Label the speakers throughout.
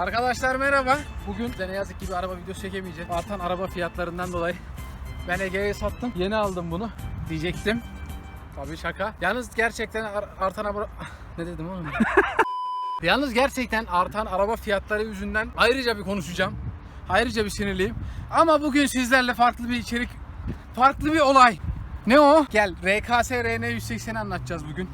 Speaker 1: Arkadaşlar merhaba. Bugün de ne yazık ki bir araba videosu çekemeyeceğim. Artan araba fiyatlarından dolayı ben Ege'ye sattım. Yeni aldım bunu diyecektim. Tabii şaka. Yalnız gerçekten ar- artan araba... ne dedim oğlum? Yalnız gerçekten artan araba fiyatları yüzünden ayrıca bir konuşacağım. Ayrıca bir sinirliyim. Ama bugün sizlerle farklı bir içerik, farklı bir olay. Ne o? Gel RKS RN 180'i anlatacağız bugün.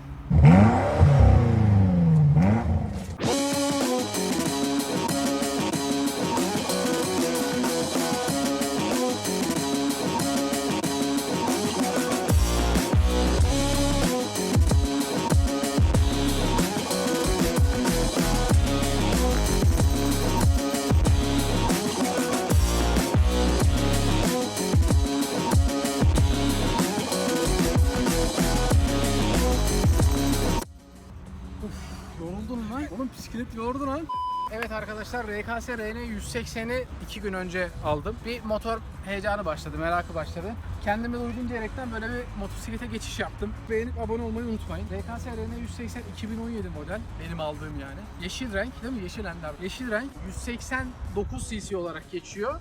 Speaker 1: Yoruldun mu lan? Oğlum bisiklet yordu lan. Evet arkadaşlar RKS RN 180'i 2 gün önce aldım. Bir motor heyecanı başladı, merakı başladı. Kendime uygun diyerekten böyle bir motosiklete geçiş yaptım. Beğenip abone olmayı unutmayın. RKS RN 180 2017 model. Benim aldığım yani. Yeşil renk değil mi? Yeşil ender. Yeşil renk 189 cc olarak geçiyor.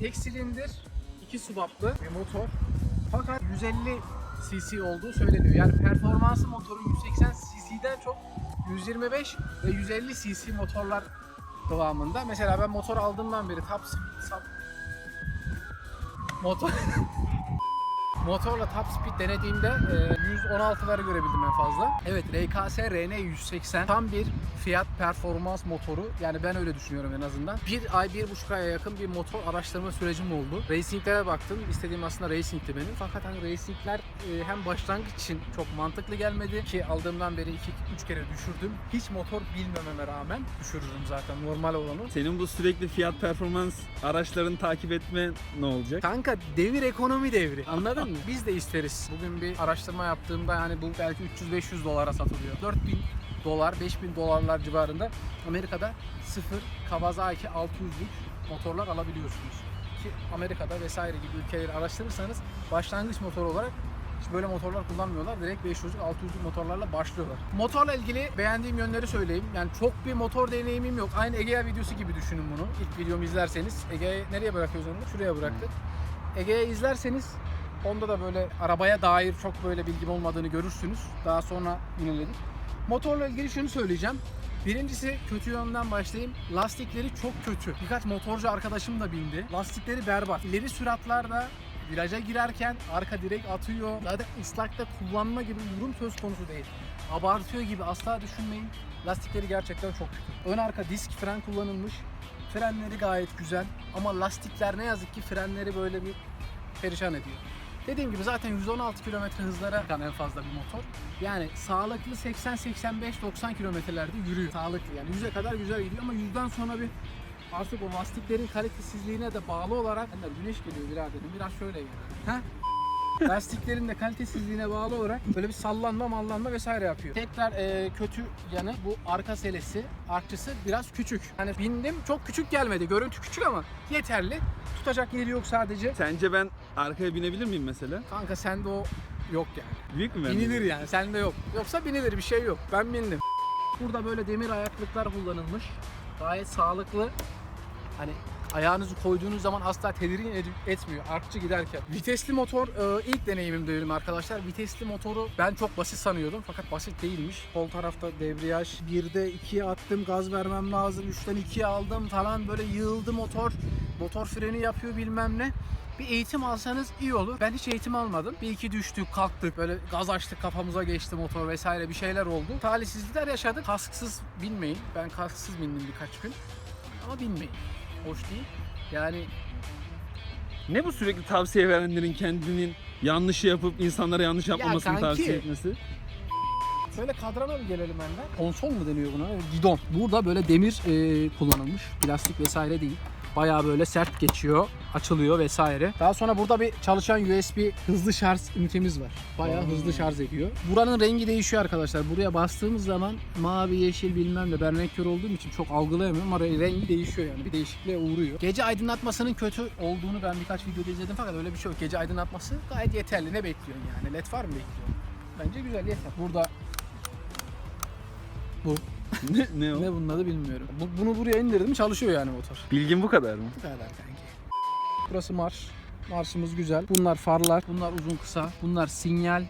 Speaker 1: Tek silindir, 2 subaplı bir motor. Fakat 150 cc olduğu söyleniyor. Yani performansı motorun 180 cc'den çok 125 ve 150 cc motorlar kıvamında. Mesela ben motor aldığımdan beri top speed, sub- motor Motorla top speed denediğimde e, 116'ları görebildim en fazla. Evet RKS RN 180 tam bir fiyat performans motoru. Yani ben öyle düşünüyorum en azından. Bir ay, bir buçuk aya yakın bir motor araştırma sürecim oldu. Racinglere baktım. İstediğim aslında racingti benim. Fakat hani racingler e, hem başlangıç için çok mantıklı gelmedi ki aldığımdan beri 2-3 kere düşürdüm. Hiç motor bilmememe rağmen düşürürüm zaten normal olanı.
Speaker 2: Senin bu sürekli fiyat performans araçlarını takip etme ne olacak?
Speaker 1: Kanka devir ekonomi devri. Anladın mı? Biz de isteriz. Bugün bir araştırma yaptığımda yani bu belki 300-500 dolara satılıyor. 4000 dolar, 5000 dolarlar civarında Amerika'da sıfır Kawasaki 600'lük motorlar alabiliyorsunuz. Ki Amerika'da vesaire gibi ülkeleri araştırırsanız başlangıç motor olarak hiç böyle motorlar kullanmıyorlar. Direkt 500'lük 600'lük motorlarla başlıyorlar. Motorla ilgili beğendiğim yönleri söyleyeyim. Yani çok bir motor deneyimim yok. Aynı Egea videosu gibi düşünün bunu. İlk videomu izlerseniz. Egea'yı nereye bırakıyoruz onu? Şuraya bıraktık. Ege'ye izlerseniz onda da böyle arabaya dair çok böyle bilgim olmadığını görürsünüz. Daha sonra yineledik. Motorla ilgili şunu söyleyeceğim. Birincisi kötü yönden başlayayım. Lastikleri çok kötü. Birkaç motorcu arkadaşım da bindi. Lastikleri berbat. İleri süratlerde viraja girerken arka direk atıyor. Zaten ıslakta kullanma gibi bir durum söz konusu değil. Abartıyor gibi asla düşünmeyin. Lastikleri gerçekten çok kötü. Ön arka disk fren kullanılmış. Frenleri gayet güzel ama lastikler ne yazık ki frenleri böyle bir perişan ediyor. Dediğim gibi zaten 116 km hızlara çıkan en fazla bir motor. Yani sağlıklı 80-85-90 kilometrelerde yürüyor. Sağlıklı yani 100'e kadar güzel gidiyor ama 100'den sonra bir artık o lastiklerin kalitesizliğine de bağlı olarak Ender, güneş geliyor biraderim biraz şöyle gel. Ha? Lastiklerin de kalitesizliğine bağlı olarak böyle bir sallanma mallanma vesaire yapıyor. Tekrar e, kötü yanı bu arka selesi, arkçısı biraz küçük. Hani bindim çok küçük gelmedi. Görüntü küçük ama yeterli. Tutacak yeri yok sadece.
Speaker 2: Sence ben arkaya binebilir miyim mesela?
Speaker 1: Kanka sende o yok yani.
Speaker 2: Büyük mü bende?
Speaker 1: Binilir yani sende yok. Yoksa binilir bir şey yok. Ben bindim. Burada böyle demir ayaklıklar kullanılmış. Gayet sağlıklı. Hani ayağınızı koyduğunuz zaman asla tedirgin ed- etmiyor artçı giderken. Vitesli motor e, ilk deneyimim diyelim arkadaşlar. Vitesli motoru ben çok basit sanıyordum fakat basit değilmiş. Sol tarafta debriyaj 1'de 2'ye attım gaz vermem lazım 3'ten 2'ye aldım falan böyle yığıldı motor. Motor freni yapıyor bilmem ne. Bir eğitim alsanız iyi olur. Ben hiç eğitim almadım. Bir iki düştük, kalktık. Böyle gaz açtık, kafamıza geçti motor vesaire bir şeyler oldu. Talihsizlikler yaşadık. Kasksız binmeyin. Ben kasksız bindim birkaç gün. Ama binmeyin. Hoş değil. Yani
Speaker 2: Ne bu sürekli tavsiye verenlerin kendinin yanlışı yapıp insanlara yanlış yapmamasını
Speaker 1: kanki.
Speaker 2: tavsiye etmesi?
Speaker 1: Şöyle kadrana bir gelelim benden. Konsol mu deniyor buna? Gidon. Burada böyle demir e, kullanılmış. Plastik vesaire değil. Bayağı böyle sert geçiyor, açılıyor vesaire. Daha sonra burada bir çalışan USB hızlı şarj ünitemiz var. Bayağı hızlı şarj ediyor. Buranın rengi değişiyor arkadaşlar. Buraya bastığımız zaman mavi, yeşil bilmem ne ben renk körü olduğum için çok algılayamıyorum ama rengi değişiyor yani bir değişikliğe uğruyor. Gece aydınlatmasının kötü olduğunu ben birkaç videoda izledim fakat öyle bir şey yok. Gece aydınlatması gayet yeterli. Ne bekliyorsun yani? LED var mı bekliyorsun? Bence güzel yeter. Burada bu
Speaker 2: ne, ne o?
Speaker 1: Ne bunun adı bilmiyorum. Bu, bunu buraya indirdim çalışıyor yani motor.
Speaker 2: Bilgin bu kadar mı?
Speaker 1: Bu kadar kanki. Burası marş. Marşımız güzel. Bunlar farlar. Bunlar uzun kısa. Bunlar sinyal.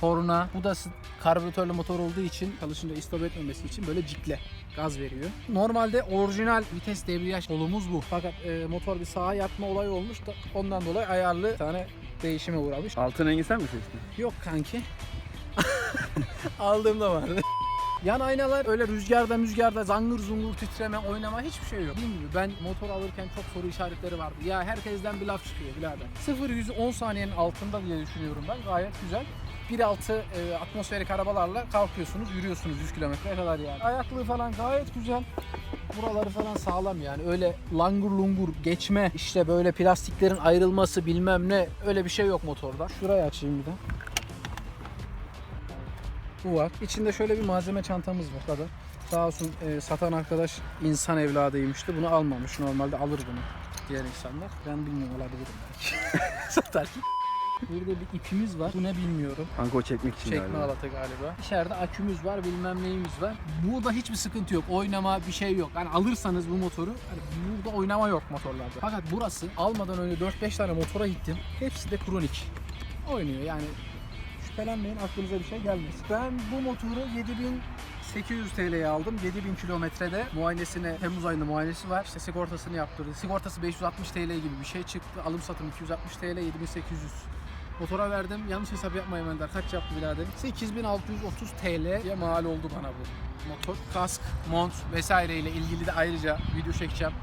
Speaker 1: Korna. Bu da karbüratörlü motor olduğu için çalışınca istop etmemesi için böyle cikle gaz veriyor. Normalde orijinal vites debriyaj kolumuz bu. Fakat e, motor bir sağa yatma olayı olmuş da ondan dolayı ayarlı bir tane değişime uğramış.
Speaker 2: Altın rengi sen mi seçtin?
Speaker 1: Yok kanki. Aldığımda vardı. Yan aynalar öyle rüzgarda rüzgarda zangır zungur titreme oynama hiçbir şey yok. Gibi ben motor alırken çok soru işaretleri vardı. Ya herkesten bir laf çıkıyor birader. 0 100 10 saniyenin altında diye düşünüyorum ben. Gayet güzel. 1.6 e, atmosferik arabalarla kalkıyorsunuz, yürüyorsunuz 100 kilometreye kadar yani. Ayaklığı falan gayet güzel. Buraları falan sağlam yani. Öyle langur lungur geçme, işte böyle plastiklerin ayrılması bilmem ne öyle bir şey yok motorda. Şurayı açayım bir de. Bu var. İçinde şöyle bir malzeme çantamız var. Kadar. Sağ olsun e, satan arkadaş insan evladıymıştı. Bunu almamış. Normalde alır bunu diğer insanlar. Ben bilmiyorum olabilirim belki. Satarken. Burada bir ipimiz var. Bu ne bilmiyorum.
Speaker 2: Kanka o çekmek için
Speaker 1: Çekme
Speaker 2: galiba.
Speaker 1: alatı galiba. İçeride akümüz var, bilmem neyimiz var. Burada hiçbir sıkıntı yok. Oynama bir şey yok. Yani alırsanız bu motoru, hani burada oynama yok motorlarda. Fakat burası almadan önce 4-5 tane motora gittim. Hepsi de kronik. Oynuyor yani. Şüphelenmeyin aklınıza bir şey gelmez. Ben bu motoru 7800 TL'ye aldım. 7000 kilometrede muayenesine Temmuz ayında muayenesi var. İşte sigortasını yaptırdı. Sigortası 560 TL gibi bir şey çıktı. Alım satım 260 TL 7800 Motora verdim. Yanlış hesap yapmayın Ender. Kaç yaptı birader? 8630 TL'ye mal oldu bana bu motor. Kask, mont vesaire ile ilgili de ayrıca video çekeceğim.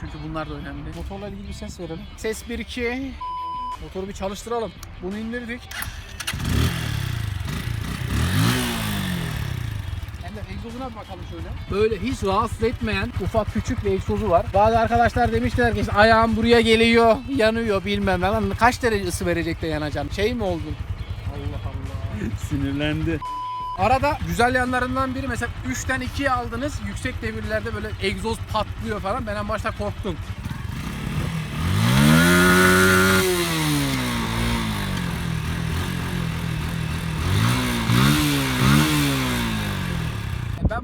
Speaker 1: Çünkü bunlar da önemli. Motorla ilgili bir ses verelim. Ses 1-2. Motoru bir çalıştıralım. Bunu indirdik. Hem de egzozuna bir bakalım şöyle. Böyle hiç rahatsız etmeyen ufak küçük bir egzozu var. Bazı arkadaşlar demişler ki işte ayağım buraya geliyor, yanıyor bilmem ne. Lan kaç derece ısı verecek de yanacaksın? Şey mi oldun? Allah Allah.
Speaker 2: Sinirlendi.
Speaker 1: Arada güzel yanlarından biri mesela 3'ten 2'ye aldınız. Yüksek devirlerde böyle egzoz patlıyor falan. Ben en başta korktum.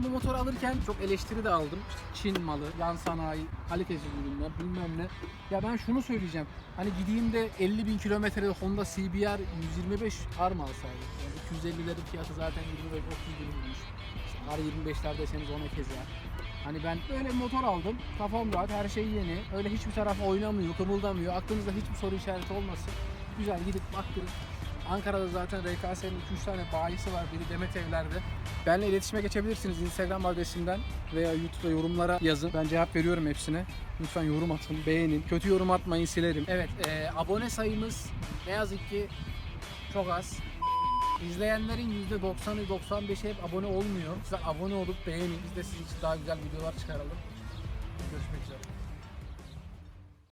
Speaker 1: Bu motoru alırken çok eleştiri de aldım. İşte Çin malı, yan sanayi, kalitesiz ürünler bilmem ne. Ya ben şunu söyleyeceğim. Hani gideyim de 50 bin kilometrede Honda CBR 125 R mı alsaydım? Yani 250'lerin fiyatı zaten 25-30 bin bulmuş. İşte R25'ler deseniz ona keza. Hani ben böyle motor aldım. Kafam rahat, her şey yeni. Öyle hiçbir taraf oynamıyor, kımıldamıyor. Aklınızda hiçbir soru işareti olmasın. Güzel gidip baktırın. Ankara'da zaten RKS'nin 2-3 tane bayisi var. Biri Demet Evler'de. Benle iletişime geçebilirsiniz Instagram adresimden veya YouTube'da yorumlara yazın. Ben cevap veriyorum hepsine. Lütfen yorum atın, beğenin. Kötü yorum atmayın silerim. Evet, e, abone sayımız ne yazık ki çok az. İzleyenlerin %90'ı 95'i hep abone olmuyor. Lütfen abone olup beğenin. Biz de sizin için daha güzel videolar çıkaralım. Görüşmek üzere.